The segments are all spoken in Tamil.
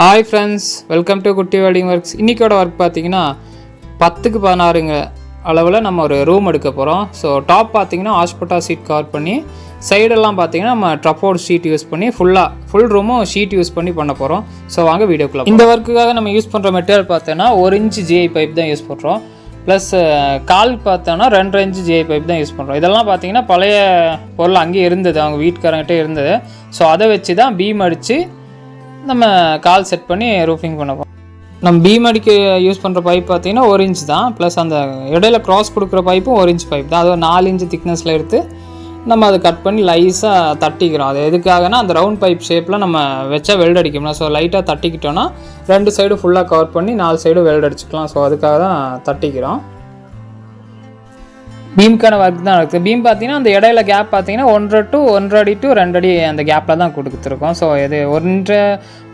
Hi friends welcome to Kutty welding works இன்றைக்கோட work பார்த்தீங்கன்னா பத்துக்கு பதினாறுங்க அளவில் நம்ம ஒரு ரூம் எடுக்க போகிறோம் ஸோ டாப் பார்த்தீங்கன்னா ஹாஸ்பிட்டா சீட் கவர் பண்ணி சைடெல்லாம் பார்த்தீங்கன்னா நம்ம ட்ரப்போர்ட் ஷீட் யூஸ் பண்ணி ஃபுல்லாக ஃபுல் ரூமும் ஷீட் யூஸ் பண்ணி பண்ண போகிறோம் ஸோ வாங்க வீடியோக்குள்ள இந்த ஒர்க்குக்காக நம்ம யூஸ் பண்ணுற மெட்டீரியல் பார்த்தோன்னா ஒரு இன்ச்சு ஜிஐ பைப் தான் யூஸ் பண்ணுறோம் ப்ளஸ் கால் பார்த்தோன்னா ரெண்டு இன்ச்சு ஜிஐ பைப் தான் யூஸ் பண்ணுறோம் இதெல்லாம் பார்த்தீங்கன்னா பழைய பொருள் அங்கேயே இருந்தது. அவங்க வீட்டுக்காரங்கிட்டே இருந்தது. ஸோ அதை வச்சு தான் பீம் அடித்து நம்ம கால் செட் பண்ணி ரூஃபிங் பண்ண போகிறோம் நம்ம பீம் அடிக்க யூஸ் பண்ணுற பைப் பார்த்தீங்கன்னா ஒரு இன்ச் தான். ப்ளஸ் அந்த இடையில க்ராஸ் கொடுக்குற பைப்பும் ஒரு இன்ச் பைப் தான். அது ஒரு நாலு இன்ச் திக்னஸில் எடுத்து நம்ம அதை கட் பண்ணி லைஸாக தட்டிக்கிறோம். அது எதுக்காகனா அந்த ரவுண்ட் பைப் ஷேப்பில் நம்ம வச்சா வெல்ட் அடிக்கணும் ஸோ லைட்டாக தட்டிக்கிட்டோன்னா ரெண்டு சைடும் ஃபுல்லாக கவர் பண்ணி நாலு சைடும் வெல்ட் அடிச்சுக்கலாம். ஸோ அதுக்காக தான் தட்டிக்கிறோம். பீம்க்கான ஒர்க் தான் இருக்குது பீம் பார்த்தீங்கன்னா அந்த இடையில கேப் பார்த்தீங்கன்னா ஒன்றரை டு ஒன்றரை அடி டு ரெண்டு அடி அந்த கேப்பில் தான் கொடுத்துருக்கோம் ஸோ இது ஒன்றரை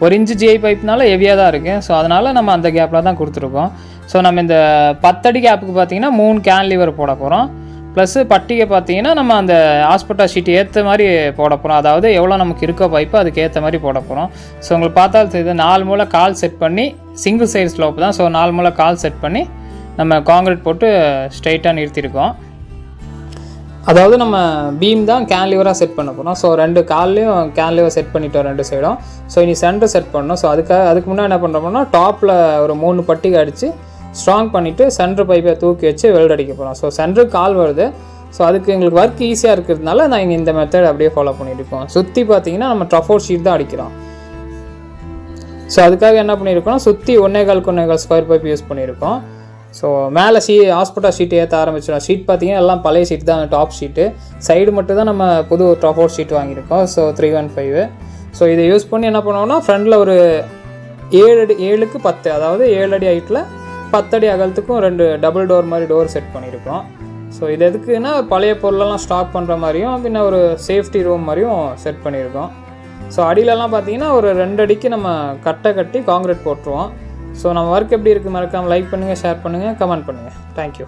ஒரு இன்ச்சு ஜிஐ பைப்னால ஹெவியாக தான் இருக்குது ஸோ அதனால் நம்ம அந்த கேப்பில் தான் கொடுத்துருக்கோம் ஸோ நம்ம இந்த பத்தடி கேப்புக்கு பார்த்தீங்கன்னா மூணு கேன் லிவர் போட போகிறோம் ப்ளஸ்ஸு பட்டிகை பார்த்தீங்கன்னா நம்ம அந்த ஹாஸ்பிட்டல் ஷீட் ஏற்ற மாதிரி போட போகிறோம் அதாவது எவ்வளோ நமக்கு இருக்கோ பைப்பு அதுக்கு ஏற்ற மாதிரி போட போகிறோம் ஸோ உங்களுக்கு பார்த்தாலும் தெரியுது நாலு மூலை கால் செட் பண்ணி சிங்கிள் சைடு ஸ்லோப் தான். ஸோ நாலு மூலை கால் செட் பண்ணி நம்ம காங்கிரீட் போட்டு ஸ்ட்ரைட்டாக நிறுத்தியிருக்கோம் அதாவது நம்ம பீம் தான் கேன்லிவராக செட் பண்ண போகிறோம் ஸோ ரெண்டு கால்லையும் கேன்லிவர் செட் பண்ணிட்டோம் ரெண்டு சைடும். ஸோ இனி சென்டர் செட் பண்ணணும். ஸோ அதுக்காக அதுக்கு முன்னாடி என்ன பண்ணுறோம்னா டாப்பில் ஒரு மூணு பட்டிக்கு அடித்து ஸ்ட்ராங் பண்ணிவிட்டு சென்டர் பைப்பை தூக்கி வச்சு வெல்ட் அடிக்க போகிறோம் ஸோ சென்டர் கால் வருது. ஸோ அதுக்கு எங்களுக்கு ஒர்க் ஈஸியாக இருக்கிறதுனால நான் இங்கே இந்த மெத்தட் அப்படியே ஃபாலோ பண்ணிட்டு இருக்கோம். சுற்றி பார்த்தீங்கன்னா நம்ம ட்ரஃபோர் ஷீட் தான் அடிக்கிறோம். ஸோ அதுக்காக என்ன பண்ணியிருக்கோம்னா சுற்றி ஒன்னே கால் ஒன்னே கால் ஸ்கொயர் பைப் யூஸ் பண்ணியிருக்கோம் ஸோ மேலே சீ ஹாஸ்பிட்டல் ஷீட் ஏற்ற ஆரம்பிச்சிடும் ஷீட் பார்த்தீங்கன்னா எல்லாம் பழைய ஷீட் தான் டாப் ஷீட்டு சைடு மட்டும் தான் நம்ம புது டாப் ஷீட் வாங்கியிருக்கோம். So three one five so இதை யூஸ் பண்ணி என்ன பண்ணுவோம்னா ஃப்ரண்டில் ஒரு ஏழு அடி ஏழுக்கு பத்து அதாவது ஏழு அடி ஹைட்டில் பத்தடி அகலத்துக்கும் ரெண்டு டபுள் டோர் மாதிரி டோர் செட் பண்ணியிருக்கோம் ஸோ இது எதுக்குன்னா பழைய பொருளெல்லாம் ஸ்டாக் பண்ணுற மாதிரியும் பின்ன ஒரு சேஃப்டி ரூம் மாதிரியும் செட் பண்ணியிருக்கோம். ஸோ அடியிலலாம் பார்த்தீங்கன்னா ஒரு ரெண்டு அடிக்கு நம்ம கட்டை கட்டி காங்கிரீட் போட்டுருவோம். ஸோ நம்ம ஒர்க் எப்படி இருக்குது மறக்காமல் லைக் பண்ணுங்கள் ஷேர் பண்ணுங்கள் கமெண்ட் பண்ணுங்கள் தேங்க்யூ